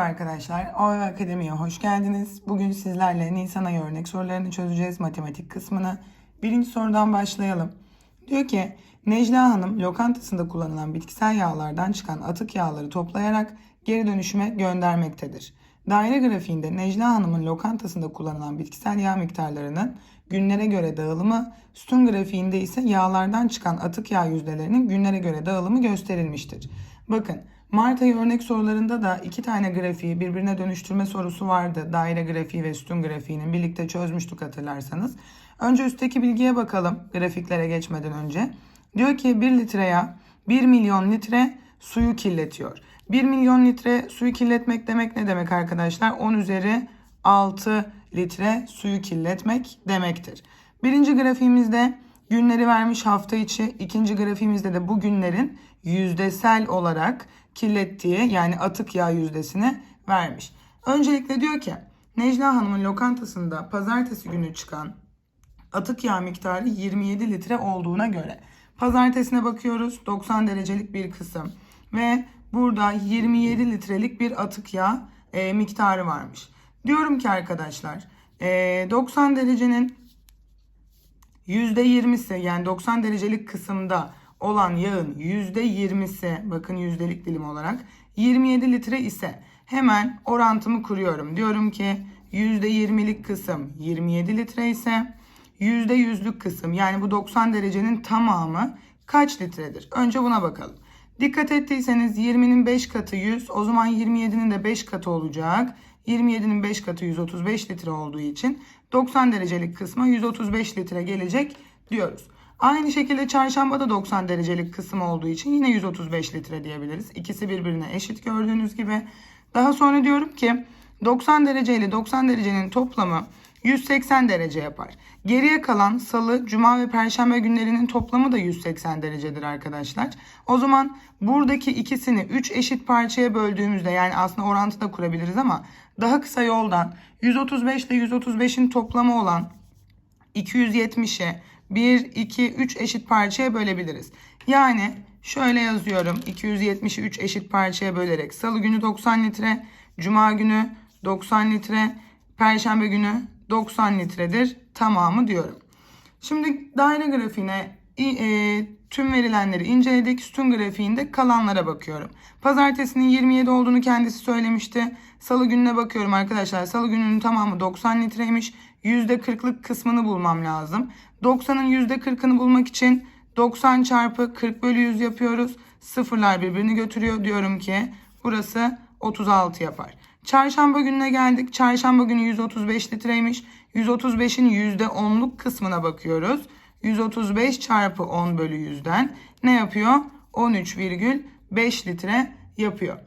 Merhaba arkadaşlar, OEV Akademi'ye hoş geldiniz. Bugün sizlerle Nisan ayı örnek sorularını çözeceğiz, matematik kısmını. Birinci sorudan başlayalım. Diyor ki, Necla Hanım lokantasında kullanılan bitkisel yağlardan çıkan atık yağları toplayarak geri dönüşüme göndermektedir. Daire grafiğinde Necla Hanım'ın lokantasında kullanılan bitkisel yağ miktarlarının günlere göre dağılımı, sütun grafiğinde ise yağlardan çıkan atık yağ yüzdelerinin günlere göre dağılımı gösterilmiştir. Bakın Mart ayı örnek sorularında da iki tane grafiği birbirine dönüştürme sorusu vardı. Daire grafiği ve sütun grafiğinin birlikte çözmüştük hatırlarsanız. Önce üstteki bilgiye bakalım grafiklere geçmeden önce. Diyor ki 1 litre yağ 1 milyon litre suyu kirletiyor. 1 milyon litre suyu kirletmek demek ne demek arkadaşlar? 10 üzeri 6 litre suyu kirletmek demektir. Birinci grafiğimizde günleri vermiş hafta içi. ikinci grafiğimizde de bu günlerin yüzdesel olarak kirlettiği yani atık yağ yüzdesini vermiş. Öncelikle diyor ki Necla Hanım'ın lokantasında pazartesi günü çıkan atık yağ miktarı 27 litre olduğuna göre pazartesine bakıyoruz 90 derecelik bir kısım ve burada 27 litrelik bir atık yağ e, miktarı varmış. Diyorum ki arkadaşlar e, 90 derecenin %20'si yani 90 derecelik kısımda olan yağın %20'si bakın yüzdelik dilim olarak 27 litre ise hemen orantımı kuruyorum. Diyorum ki %20'lik kısım 27 litre ise %100'lük kısım yani bu 90 derecenin tamamı kaç litredir? Önce buna bakalım. Dikkat ettiyseniz 20'nin 5 katı 100 o zaman 27'nin de 5 katı olacak. 27'nin 5 katı 135 litre olduğu için 90 derecelik kısma 135 litre gelecek diyoruz. Aynı şekilde çarşamba da 90 derecelik kısım olduğu için yine 135 litre diyebiliriz. İkisi birbirine eşit gördüğünüz gibi. Daha sonra diyorum ki 90 derece ile 90 derecenin toplamı 180 derece yapar. Geriye kalan salı, cuma ve perşembe günlerinin toplamı da 180 derecedir arkadaşlar. O zaman buradaki ikisini 3 eşit parçaya böldüğümüzde yani aslında orantı da kurabiliriz ama daha kısa yoldan 135 ile 135'in toplamı olan 270'i 1, 2, 3 eşit parçaya bölebiliriz. Yani şöyle yazıyorum 270'i 3 eşit parçaya bölerek salı günü 90 litre, cuma günü 90 litre, perşembe günü 90 litredir tamamı diyorum. Şimdi daire grafiğine e, tüm verilenleri inceledik. Sütun grafiğinde kalanlara bakıyorum. Pazartesinin 27 olduğunu kendisi söylemişti. Salı gününe bakıyorum arkadaşlar. Salı gününün tamamı 90 litreymiş. %40'lık kısmını bulmam lazım. 90'ın %40'ını bulmak için 90 çarpı 40 bölü 100 yapıyoruz. Sıfırlar birbirini götürüyor. Diyorum ki burası 36 yapar. Çarşamba gününe geldik. Çarşamba günü 135 litreymiş. 135'in %10'luk kısmına bakıyoruz. 135 çarpı 10 bölü 100'den ne yapıyor? 13,5 litre yapıyor.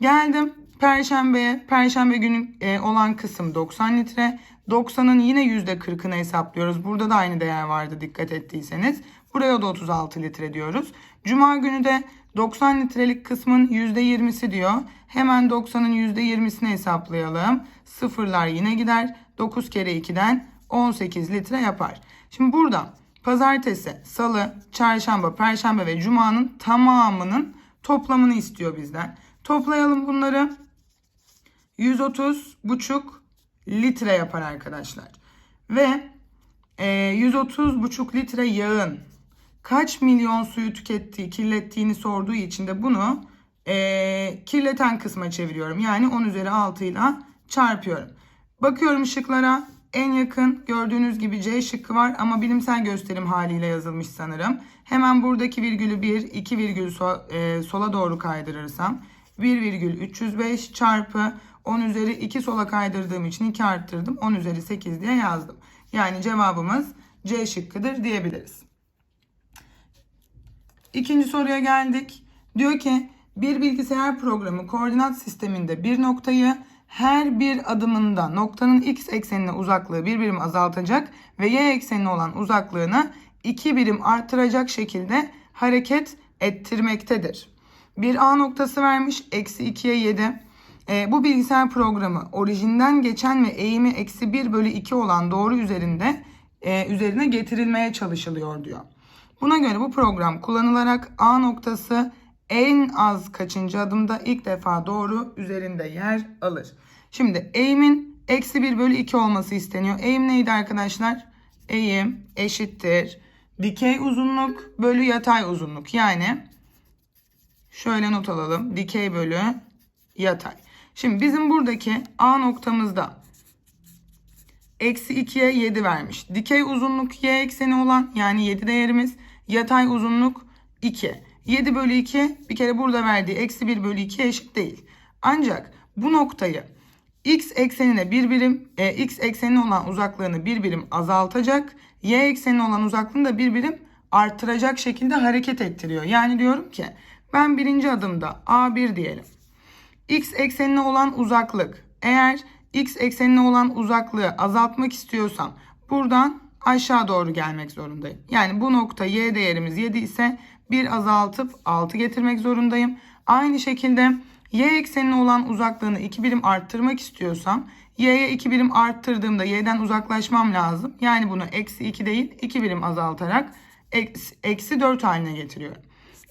Geldim Perşembeye. Perşembe günü e, olan kısım 90 litre. 90'ın yine %40'ını hesaplıyoruz. Burada da aynı değer vardı dikkat ettiyseniz. Buraya da 36 litre diyoruz. Cuma günü de 90 litrelik kısmın %20'si diyor. Hemen 90'ın %20'sini hesaplayalım. Sıfırlar yine gider. 9 kere 2'den 18 litre yapar. Şimdi burada pazartesi, salı, çarşamba, perşembe ve cumanın tamamının toplamını istiyor bizden. Toplayalım bunları. 130 buçuk litre yapar arkadaşlar. Ve e, 130 buçuk litre yağın kaç milyon suyu tükettiği, kirlettiğini sorduğu için de bunu e, kirleten kısma çeviriyorum. Yani 10 üzeri 6 ile çarpıyorum. Bakıyorum şıklara. En yakın gördüğünüz gibi C şıkkı var ama bilimsel gösterim haliyle yazılmış sanırım. Hemen buradaki virgülü 1, 2 virgül so, sola doğru kaydırırsam 1,305 çarpı 10 üzeri 2 sola kaydırdığım için 2 arttırdım. 10 üzeri 8 diye yazdım. Yani cevabımız C şıkkıdır diyebiliriz. İkinci soruya geldik. Diyor ki bir bilgisayar programı koordinat sisteminde bir noktayı her bir adımında noktanın x eksenine uzaklığı bir birim azaltacak ve y eksenine olan uzaklığını iki birim artıracak şekilde hareket ettirmektedir. Bir A noktası vermiş eksi 2'ye 7. E, bu bilgisayar programı orijinden geçen ve eğimi eksi 1 bölü 2 olan doğru üzerinde e, üzerine getirilmeye çalışılıyor diyor. Buna göre bu program kullanılarak A noktası en az kaçıncı adımda ilk defa doğru üzerinde yer alır. Şimdi eğimin eksi 1 bölü 2 olması isteniyor. Eğim neydi arkadaşlar? Eğim eşittir. Dikey uzunluk bölü yatay uzunluk. Yani şöyle not alalım. Dikey bölü yatay. Şimdi bizim buradaki A noktamızda eksi 2'ye 7 vermiş. Dikey uzunluk y ekseni olan yani 7 değerimiz. Yatay uzunluk 2. 7 bölü 2 bir kere burada verdiği eksi 1 bölü 2 eşit değil. Ancak bu noktayı x eksenine bir birim, e, x eksenine olan uzaklığını bir birim azaltacak. Y eksenine olan uzaklığını da bir birim artıracak şekilde hareket ettiriyor. Yani diyorum ki ben birinci adımda A1 diyelim. X eksenine olan uzaklık. Eğer x eksenine olan uzaklığı azaltmak istiyorsam buradan aşağı doğru gelmek zorundayım. Yani bu nokta y değerimiz 7 ise bir azaltıp 6 getirmek zorundayım. Aynı şekilde y eksenine olan uzaklığını 2 birim arttırmak istiyorsam y'ye 2 birim arttırdığımda y'den uzaklaşmam lazım. Yani bunu eksi 2 değil 2 birim azaltarak eksi, eksi 4 haline getiriyorum.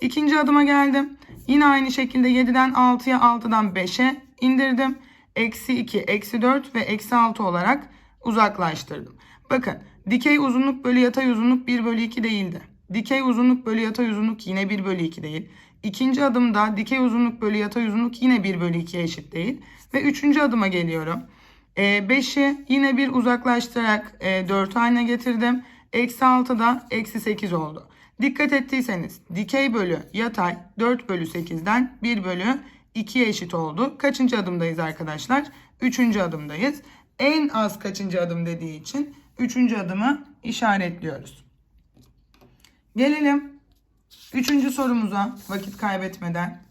İkinci adıma geldim. Yine aynı şekilde 7'den 6'ya 6'dan 5'e indirdim. Eksi 2, eksi 4 ve eksi 6 olarak uzaklaştırdım. Bakın dikey uzunluk bölü yatay uzunluk 1 bölü 2 değildi. Dikey uzunluk bölü yatay uzunluk yine 1 bölü 2 değil. İkinci adımda dikey uzunluk bölü yatay uzunluk yine 1 bölü 2'ye eşit değil. Ve üçüncü adıma geliyorum. 5'i yine bir uzaklaştırarak e, 4 haline getirdim. Eksi 6 da eksi 8 oldu. Dikkat ettiyseniz dikey bölü yatay 4 bölü 8'den 1 bölü 2'ye eşit oldu. Kaçıncı adımdayız arkadaşlar? Üçüncü adımdayız. En az kaçıncı adım dediği için üçüncü adımı işaretliyoruz. Gelelim üçüncü sorumuza vakit kaybetmeden.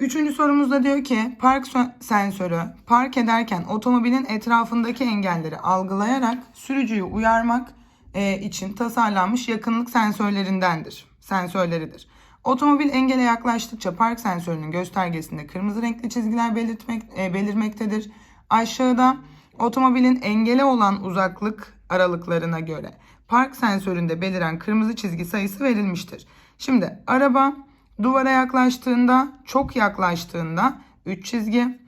Üçüncü sorumuzda diyor ki park sensörü park ederken otomobilin etrafındaki engelleri algılayarak sürücüyü uyarmak e, için tasarlanmış yakınlık sensörlerindendir. Sensörleridir. Otomobil engele yaklaştıkça park sensörünün göstergesinde kırmızı renkli çizgiler belirtmek, e, belirmektedir. Aşağıda otomobilin engele olan uzaklık aralıklarına göre park sensöründe beliren kırmızı çizgi sayısı verilmiştir. Şimdi araba duvara yaklaştığında, çok yaklaştığında 3 çizgi,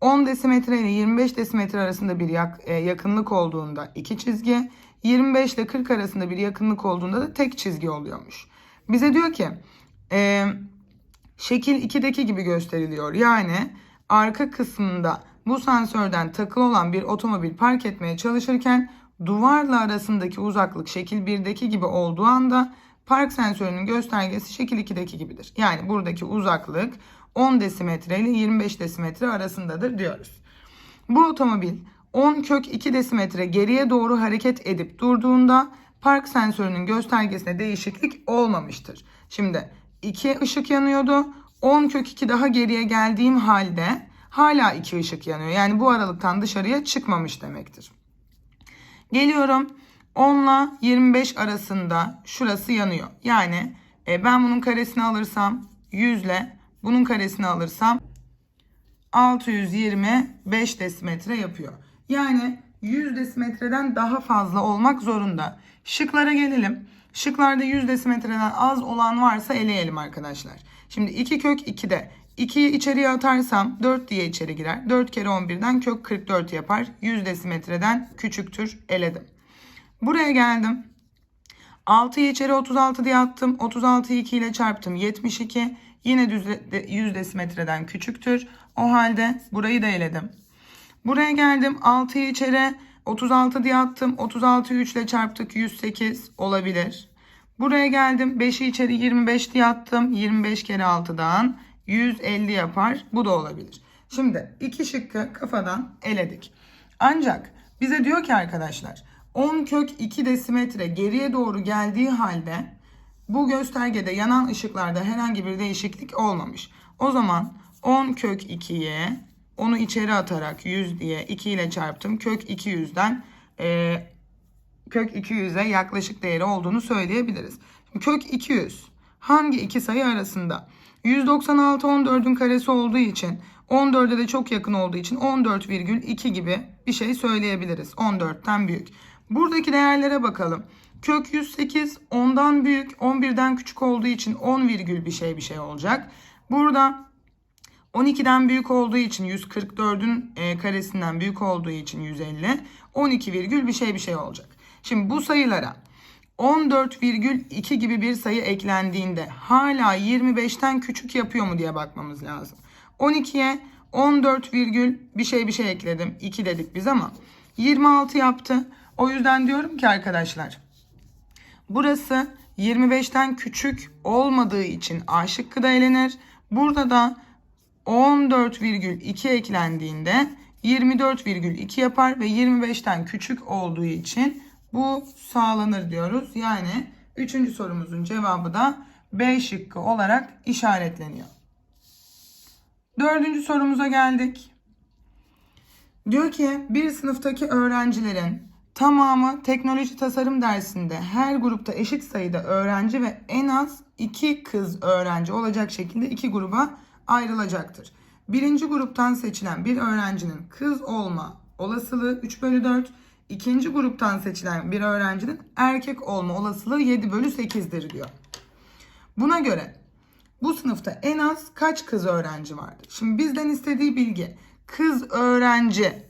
10 desimetre ile 25 desimetre arasında bir yak, e, yakınlık olduğunda 2 çizgi, 25 ile 40 arasında bir yakınlık olduğunda da tek çizgi oluyormuş. Bize diyor ki e, şekil 2'deki gibi gösteriliyor. Yani arka kısmında bu sensörden takılı olan bir otomobil park etmeye çalışırken duvarla arasındaki uzaklık şekil 1'deki gibi olduğu anda park sensörünün göstergesi şekil 2'deki gibidir. Yani buradaki uzaklık 10 desimetre ile 25 desimetre arasındadır diyoruz. Bu otomobil 10 kök 2 desimetre geriye doğru hareket edip durduğunda park sensörünün göstergesine değişiklik olmamıştır. Şimdi 2 ışık yanıyordu. 10 kök 2 daha geriye geldiğim halde hala 2 ışık yanıyor. Yani bu aralıktan dışarıya çıkmamış demektir. Geliyorum 10 ile 25 arasında şurası yanıyor. Yani e, ben bunun karesini alırsam 100 ile bunun karesini alırsam 625 desimetre yapıyor. Yani 100 desimetreden daha fazla olmak zorunda. Şıklara gelelim. Şıklarda 100 desimetreden az olan varsa eleyelim arkadaşlar. Şimdi 2 kök 2'de 2'yi içeriye atarsam 4 diye içeri girer. 4 kere 11'den kök 44 yapar. 100 desimetreden küçüktür eledim. Buraya geldim. 6'yı içeri 36 diye attım. 36'yı 2 ile çarptım. 72. Yine 100 desimetreden küçüktür. O halde burayı da eledim. Buraya geldim. 6'yı içeri 36 diye attım. 36'yı 3 ile çarptık. 108 olabilir. Buraya geldim. 5'i içeri 25 diye attım. 25 kere 6'dan 150 yapar. Bu da olabilir. Şimdi iki şıkkı kafadan eledik. Ancak bize diyor ki arkadaşlar 10 kök 2 desimetre geriye doğru geldiği halde bu göstergede yanan ışıklarda herhangi bir değişiklik olmamış. O zaman 10 kök 2'ye onu içeri atarak 100 diye 2 ile çarptım. Kök 200'den e, kök 200'e yaklaşık değeri olduğunu söyleyebiliriz. Kök 200 hangi iki sayı arasında? 196 14'ün karesi olduğu için 14'e de çok yakın olduğu için 14,2 gibi bir şey söyleyebiliriz. 14'ten büyük. Buradaki değerlere bakalım. Kök 108 10'dan büyük 11'den küçük olduğu için 10 virgül bir şey bir şey olacak. Burada 12'den büyük olduğu için 144'ün e, karesinden büyük olduğu için 150. 12 virgül bir şey bir şey olacak. Şimdi bu sayılara 14,2 gibi bir sayı eklendiğinde hala 25'ten küçük yapıyor mu diye bakmamız lazım. 12'ye 14 virgül bir şey bir şey ekledim. 2 dedik biz ama 26 yaptı. O yüzden diyorum ki arkadaşlar burası 25'ten küçük olmadığı için A şıkkı da elenir. Burada da 14,2 eklendiğinde 24,2 yapar ve 25'ten küçük olduğu için bu sağlanır diyoruz. Yani 3. sorumuzun cevabı da B şıkkı olarak işaretleniyor. Dördüncü sorumuza geldik. Diyor ki bir sınıftaki öğrencilerin tamamı teknoloji tasarım dersinde her grupta eşit sayıda öğrenci ve en az iki kız öğrenci olacak şekilde iki gruba ayrılacaktır. Birinci gruptan seçilen bir öğrencinin kız olma olasılığı 3 bölü 4. İkinci gruptan seçilen bir öğrencinin erkek olma olasılığı 7 bölü 8'dir diyor. Buna göre bu sınıfta en az kaç kız öğrenci vardır? Şimdi bizden istediği bilgi kız öğrenci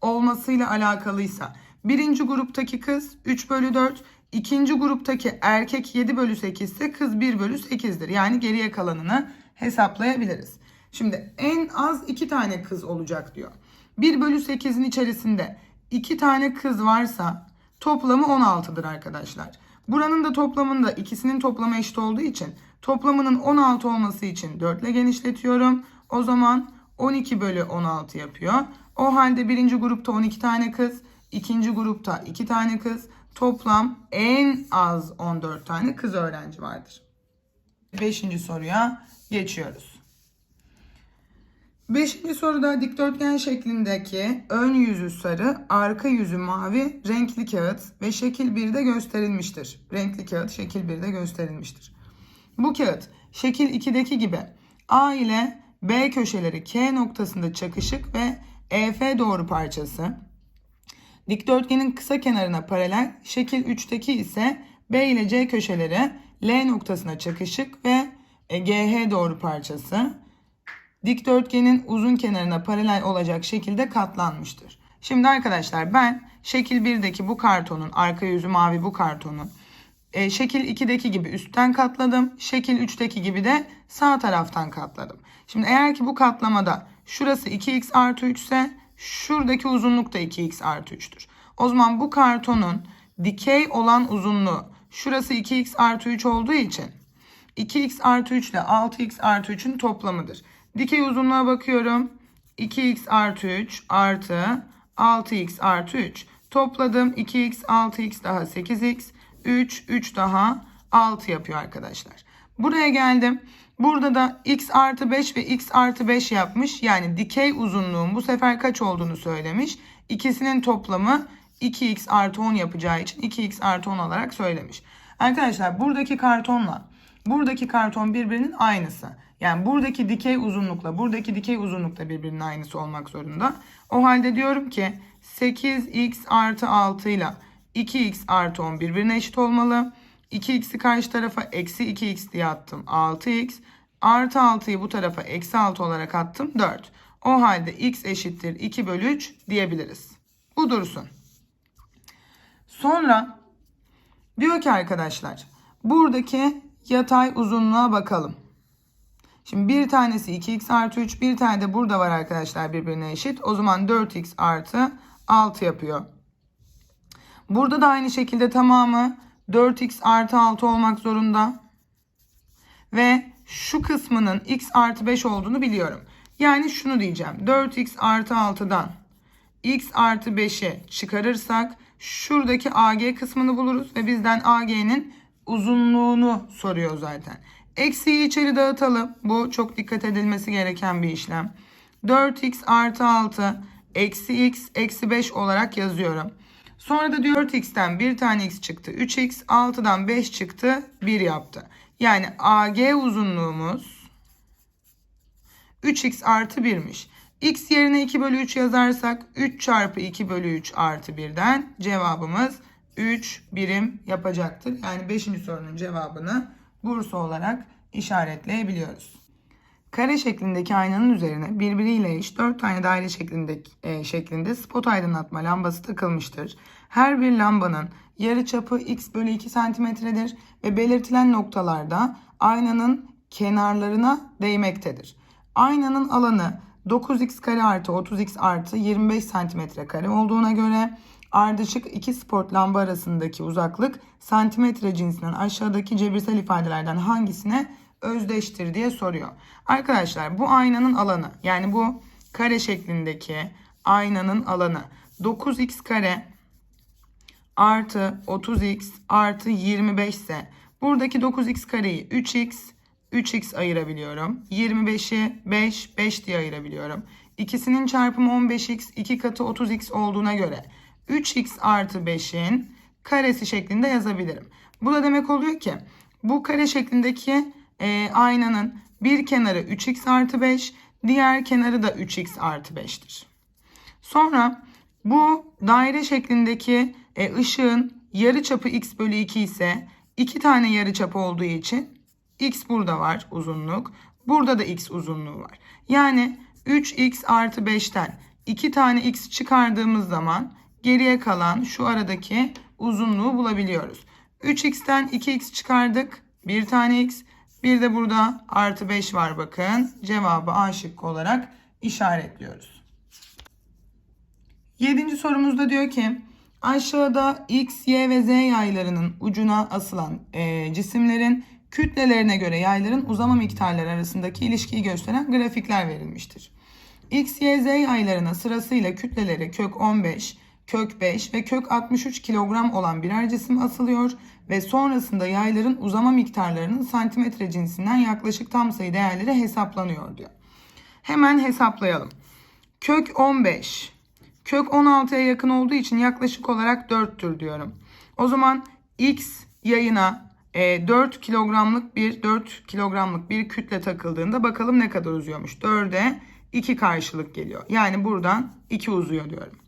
olmasıyla alakalıysa birinci gruptaki kız 3 bölü 4, ikinci gruptaki erkek 7 bölü 8 ise kız 1 bölü 8'dir. Yani geriye kalanını hesaplayabiliriz. Şimdi en az 2 tane kız olacak diyor. 1 bölü 8'in içerisinde 2 tane kız varsa toplamı 16'dır arkadaşlar. Buranın da toplamında ikisinin toplamı eşit olduğu için toplamının 16 olması için 4 ile genişletiyorum. O zaman 12 bölü 16 yapıyor. O halde birinci grupta 12 tane kız, ikinci grupta 2 tane kız. Toplam en az 14 tane kız öğrenci vardır. Beşinci soruya geçiyoruz. Beşinci soruda dikdörtgen şeklindeki ön yüzü sarı, arka yüzü mavi renkli kağıt ve şekil 1'de gösterilmiştir. Renkli kağıt şekil 1'de gösterilmiştir. Bu kağıt şekil 2'deki gibi A ile B köşeleri K noktasında çakışık ve EF doğru parçası. Dikdörtgenin kısa kenarına paralel, şekil 3'teki ise B ile C köşeleri L noktasına çakışık ve e, GH doğru parçası dikdörtgenin uzun kenarına paralel olacak şekilde katlanmıştır. Şimdi arkadaşlar ben şekil 1'deki bu kartonun arka yüzü mavi bu kartonun e, şekil 2'deki gibi üstten katladım. Şekil 3'teki gibi de sağ taraftan katladım. Şimdi eğer ki bu katlamada şurası 2x artı 3 ise şuradaki uzunluk da 2x artı 3'tür. O zaman bu kartonun dikey olan uzunluğu şurası 2x artı 3 olduğu için 2x artı 3 ile 6x artı 3'ün toplamıdır. Dikey uzunluğa bakıyorum. 2x artı 3 artı 6x artı 3. Topladım 2x 6x daha 8x 3 3 daha 6 yapıyor arkadaşlar. Buraya geldim. Burada da x artı 5 ve x artı 5 yapmış. Yani dikey uzunluğun bu sefer kaç olduğunu söylemiş. İkisinin toplamı 2x artı 10 yapacağı için 2x artı 10 olarak söylemiş. Arkadaşlar buradaki kartonla buradaki karton birbirinin aynısı. Yani buradaki dikey uzunlukla buradaki dikey uzunlukla birbirinin aynısı olmak zorunda. O halde diyorum ki 8x artı 6 ile 2x artı 10 birbirine eşit olmalı. 2x'i karşı tarafa eksi 2x diye attım 6x. Artı 6'yı bu tarafa eksi 6 olarak attım 4. O halde x eşittir 2 bölü 3 diyebiliriz. Bu dursun. Sonra diyor ki arkadaşlar buradaki yatay uzunluğa bakalım. Şimdi bir tanesi 2x artı 3 bir tane de burada var arkadaşlar birbirine eşit. O zaman 4x artı 6 yapıyor. Burada da aynı şekilde tamamı 4x artı 6 olmak zorunda. Ve şu kısmının x artı 5 olduğunu biliyorum. Yani şunu diyeceğim. 4x artı 6'dan x artı 5'i çıkarırsak şuradaki AG kısmını buluruz. Ve bizden AG'nin uzunluğunu soruyor zaten. Eksiyi içeri dağıtalım. Bu çok dikkat edilmesi gereken bir işlem. 4x artı 6 eksi x eksi 5 olarak yazıyorum. Sonra da diyor 4x'ten bir tane x çıktı. 3x 6'dan 5 çıktı 1 yaptı. Yani AG uzunluğumuz 3x artı 1'miş. X yerine 2 bölü 3 yazarsak 3 çarpı 2 bölü 3 artı 1'den cevabımız 3 birim yapacaktır. Yani 5. sorunun cevabını Bursa olarak işaretleyebiliyoruz. Kare şeklindeki aynanın üzerine birbiriyle eş 4 tane daire şeklinde, e, şeklinde spot aydınlatma lambası takılmıştır. Her bir lambanın yarıçapı x bölü 2 santimetredir ve belirtilen noktalarda aynanın kenarlarına değmektedir. Aynanın alanı 9x kare artı 30x artı 25 santimetre kare olduğuna göre ardışık iki spot lamba arasındaki uzaklık santimetre cinsinden aşağıdaki cebirsel ifadelerden hangisine özdeştir diye soruyor. Arkadaşlar bu aynanın alanı yani bu kare şeklindeki aynanın alanı 9x kare artı 30x artı 25 ise buradaki 9x kareyi 3x 3x ayırabiliyorum. 25'i 5 5 diye ayırabiliyorum. İkisinin çarpımı 15x 2 katı 30x olduğuna göre 3x artı 5'in karesi şeklinde yazabilirim. Bu da demek oluyor ki bu kare şeklindeki e, aynanın bir kenarı 3x artı 5 diğer kenarı da 3x artı 5'tir. Sonra bu daire şeklindeki e, ışığın yarıçapı x bölü 2 ise iki tane yarıçapı olduğu için x burada var uzunluk. Burada da x uzunluğu var. Yani 3x artı 5'ten 2 tane x çıkardığımız zaman geriye kalan şu aradaki uzunluğu bulabiliyoruz. 3x'ten 2x çıkardık. Bir tane x. Bir de burada artı 5 var bakın. Cevabı A şıkkı olarak işaretliyoruz. Yedinci sorumuzda diyor ki aşağıda x, y ve z yaylarının ucuna asılan e, cisimlerin kütlelerine göre yayların uzama miktarları arasındaki ilişkiyi gösteren grafikler verilmiştir. X, Y, Z yaylarına sırasıyla kütleleri kök 15, kök 5 ve kök 63 kilogram olan birer cisim asılıyor ve sonrasında yayların uzama miktarlarının santimetre cinsinden yaklaşık tam sayı değerleri hesaplanıyor diyor. Hemen hesaplayalım. Kök 15 kök 16'ya yakın olduğu için yaklaşık olarak 4'tür diyorum. O zaman x yayına e, 4 kilogramlık bir 4 kilogramlık bir kütle takıldığında bakalım ne kadar uzuyormuş. 4'e 2 karşılık geliyor. Yani buradan 2 uzuyor diyorum.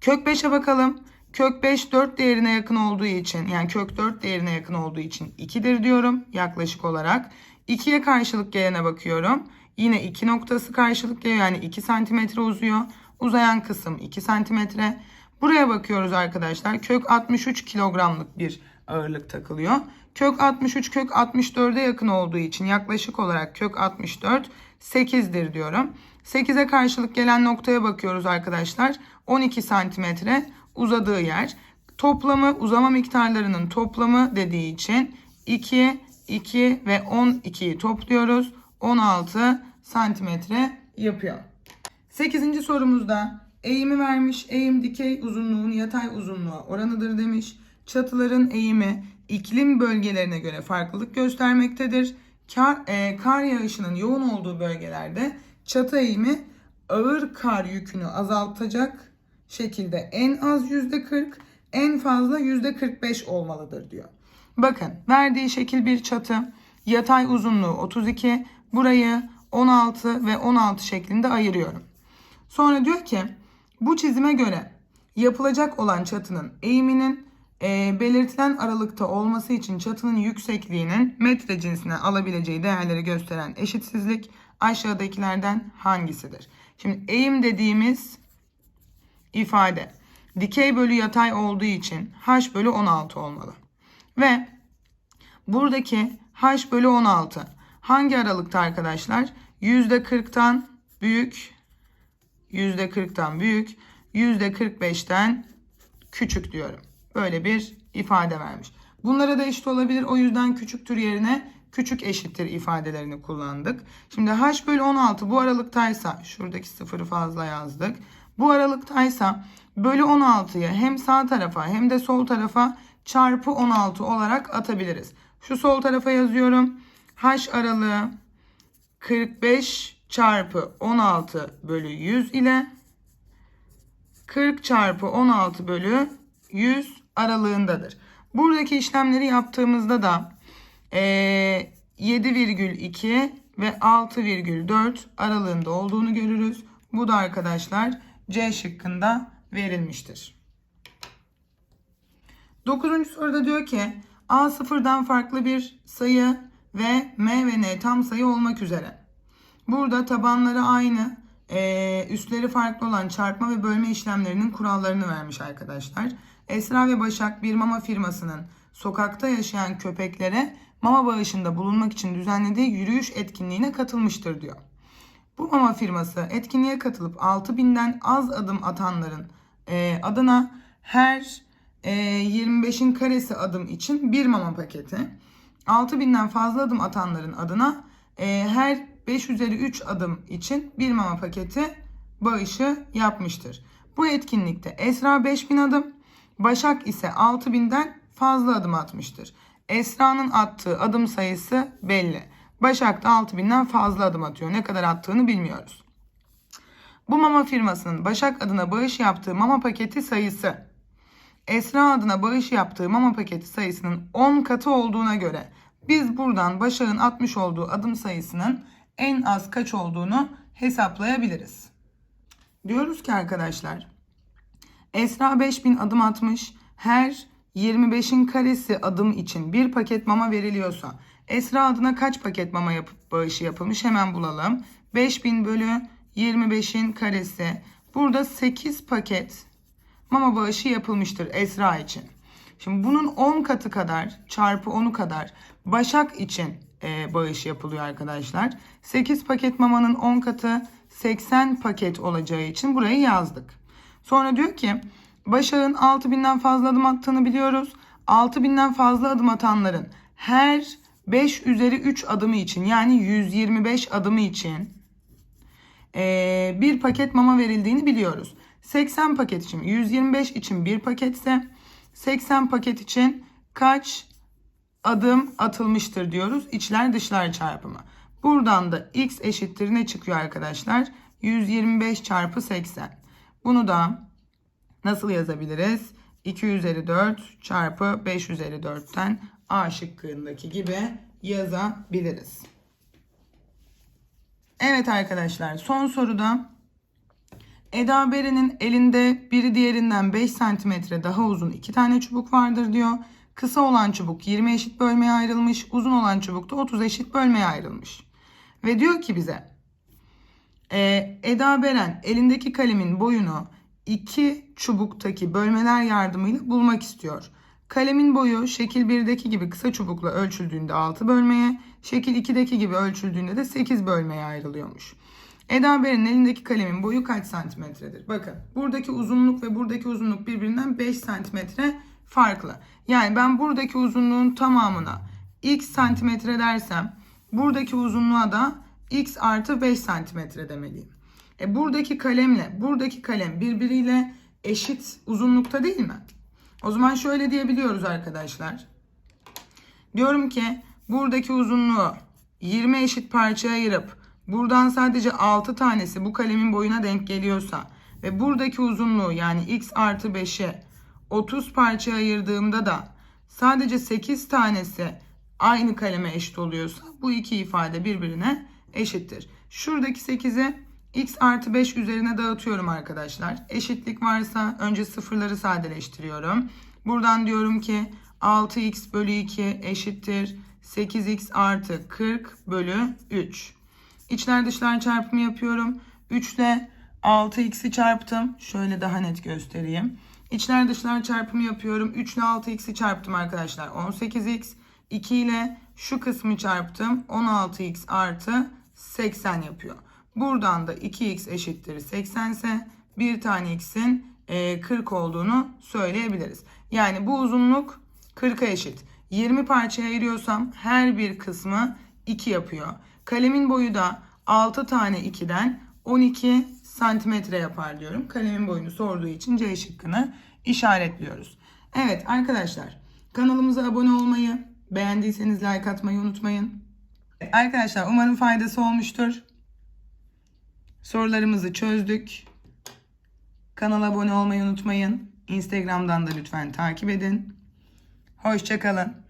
Kök 5'e bakalım. Kök 5 4 değerine yakın olduğu için yani kök 4 değerine yakın olduğu için 2'dir diyorum yaklaşık olarak. 2'ye karşılık gelene bakıyorum. Yine 2 noktası karşılık geliyor yani 2 santimetre uzuyor. Uzayan kısım 2 santimetre. Buraya bakıyoruz arkadaşlar. Kök 63 kilogramlık bir ağırlık takılıyor. Kök 63 kök 64'e yakın olduğu için yaklaşık olarak kök 64 8'dir diyorum. 8'e karşılık gelen noktaya bakıyoruz arkadaşlar. 12 santimetre uzadığı yer. Toplamı uzama miktarlarının toplamı dediği için 2, 2 ve 12'yi topluyoruz. 16 santimetre yapıyor. 8. sorumuzda eğimi vermiş. Eğim dikey uzunluğun yatay uzunluğa oranıdır demiş. Çatıların eğimi iklim bölgelerine göre farklılık göstermektedir. Kar, e, kar yağışının yoğun olduğu bölgelerde çatı eğimi ağır kar yükünü azaltacak şekilde en az %40, en fazla %45 olmalıdır diyor. Bakın verdiği şekil bir çatı. Yatay uzunluğu 32. Burayı 16 ve 16 şeklinde ayırıyorum. Sonra diyor ki bu çizime göre yapılacak olan çatının eğiminin e, belirtilen aralıkta olması için çatının yüksekliğinin metre cinsine alabileceği değerleri gösteren eşitsizlik aşağıdakilerden hangisidir? Şimdi eğim dediğimiz ifade dikey bölü yatay olduğu için h bölü 16 olmalı. Ve buradaki h bölü 16 hangi aralıkta arkadaşlar? %40'tan büyük, %40'tan büyük, %45'ten küçük diyorum. Böyle bir ifade vermiş. Bunlara da eşit olabilir. O yüzden küçüktür yerine küçük eşittir ifadelerini kullandık. Şimdi h bölü 16 bu aralıktaysa şuradaki sıfırı fazla yazdık. Bu aralıktaysa bölü 16'yı hem sağ tarafa hem de sol tarafa çarpı 16 olarak atabiliriz. Şu sol tarafa yazıyorum. h aralığı 45 çarpı 16 bölü 100 ile 40 çarpı 16 bölü 100 aralığındadır. Buradaki işlemleri yaptığımızda da e, 7,2 ve 6,4 aralığında olduğunu görürüz. Bu da arkadaşlar C şıkkında verilmiştir. Dokuzuncu soruda diyor ki A sıfırdan farklı bir sayı ve M ve N tam sayı olmak üzere. Burada tabanları aynı, ee, üstleri farklı olan çarpma ve bölme işlemlerinin kurallarını vermiş arkadaşlar. Esra ve Başak bir mama firmasının sokakta yaşayan köpeklere mama bağışında bulunmak için düzenlediği yürüyüş etkinliğine katılmıştır diyor. Bu mama firması etkinliğe katılıp 6000'den az adım atanların e, adına her e, 25'in karesi adım için bir mama paketi, 6000'den fazla adım atanların adına e, her 5 üzeri 3 adım için bir mama paketi bağışı yapmıştır. Bu etkinlikte Esra 5000 adım, Başak ise 6000'den fazla adım atmıştır. Esra'nın attığı adım sayısı belli. Başak da 6000'den fazla adım atıyor. Ne kadar attığını bilmiyoruz. Bu mama firmasının Başak adına bağış yaptığı mama paketi sayısı Esra adına bağış yaptığı mama paketi sayısının 10 katı olduğuna göre biz buradan Başak'ın atmış olduğu adım sayısının en az kaç olduğunu hesaplayabiliriz. Diyoruz ki arkadaşlar Esra 5000 adım atmış. Her 25'in karesi adım için bir paket mama veriliyorsa Esra adına kaç paket mama yapıp bağışı yapılmış hemen bulalım. 5000 bölü 25'in karesi. Burada 8 paket mama bağışı yapılmıştır Esra için. Şimdi bunun 10 katı kadar çarpı 10'u kadar Başak için e, bağış yapılıyor arkadaşlar. 8 paket mamanın 10 katı 80 paket olacağı için burayı yazdık. Sonra diyor ki Başak'ın 6000'den fazla adım attığını biliyoruz. 6000'den fazla adım atanların her 5 üzeri 3 adımı için yani 125 adımı için e, bir paket mama verildiğini biliyoruz. 80 paket için 125 için bir paketse 80 paket için kaç adım atılmıştır diyoruz. İçler dışlar çarpımı. Buradan da x eşittir ne çıkıyor arkadaşlar? 125 çarpı 80. Bunu da nasıl yazabiliriz? 2 üzeri 4 çarpı 5 üzeri 4'ten A şıkkındaki gibi yazabiliriz. Evet arkadaşlar son soruda Eda Beren'in elinde biri diğerinden 5 cm daha uzun iki tane çubuk vardır diyor. Kısa olan çubuk 20 eşit bölmeye ayrılmış. Uzun olan çubuk da 30 eşit bölmeye ayrılmış. Ve diyor ki bize e, Eda Beren elindeki kalemin boyunu iki çubuktaki bölmeler yardımıyla bulmak istiyor. Kalemin boyu şekil 1'deki gibi kısa çubukla ölçüldüğünde 6 bölmeye, şekil 2'deki gibi ölçüldüğünde de 8 bölmeye ayrılıyormuş. Eda Beren'in elindeki kalemin boyu kaç santimetredir? Bakın buradaki uzunluk ve buradaki uzunluk birbirinden 5 santimetre farklı. Yani ben buradaki uzunluğun tamamına x santimetre dersem buradaki uzunluğa da x artı 5 santimetre demeliyim. E buradaki kalemle buradaki kalem birbiriyle eşit uzunlukta değil mi? O zaman şöyle diyebiliyoruz arkadaşlar. Diyorum ki buradaki uzunluğu 20 eşit parçaya ayırıp buradan sadece 6 tanesi bu kalemin boyuna denk geliyorsa ve buradaki uzunluğu yani x artı 5'i 30 parçaya ayırdığımda da sadece 8 tanesi aynı kaleme eşit oluyorsa bu iki ifade birbirine eşittir. Şuradaki 8'i x artı 5 üzerine dağıtıyorum arkadaşlar. Eşitlik varsa önce sıfırları sadeleştiriyorum. Buradan diyorum ki 6x bölü 2 eşittir 8x artı 40 bölü 3. İçler dışlar çarpımı yapıyorum. 3 ile 6x'i çarptım. Şöyle daha net göstereyim. İçler dışlar çarpımı yapıyorum. 3 ile 6x'i çarptım arkadaşlar. 18x. 2 ile şu kısmı çarptım. 16x artı 80 yapıyor. Buradan da 2x eşittir 80 ise bir tane x'in 40 olduğunu söyleyebiliriz. Yani bu uzunluk 40'a eşit. 20 parçaya ayırıyorsam her bir kısmı 2 yapıyor. Kalemin boyu da 6 tane 2'den 12 santimetre yapar diyorum. Kalemin boyunu sorduğu için C şıkkını işaretliyoruz. Evet arkadaşlar kanalımıza abone olmayı, beğendiyseniz like atmayı unutmayın. Arkadaşlar umarım faydası olmuştur. Sorularımızı çözdük. Kanala abone olmayı unutmayın. Instagram'dan da lütfen takip edin. Hoşçakalın.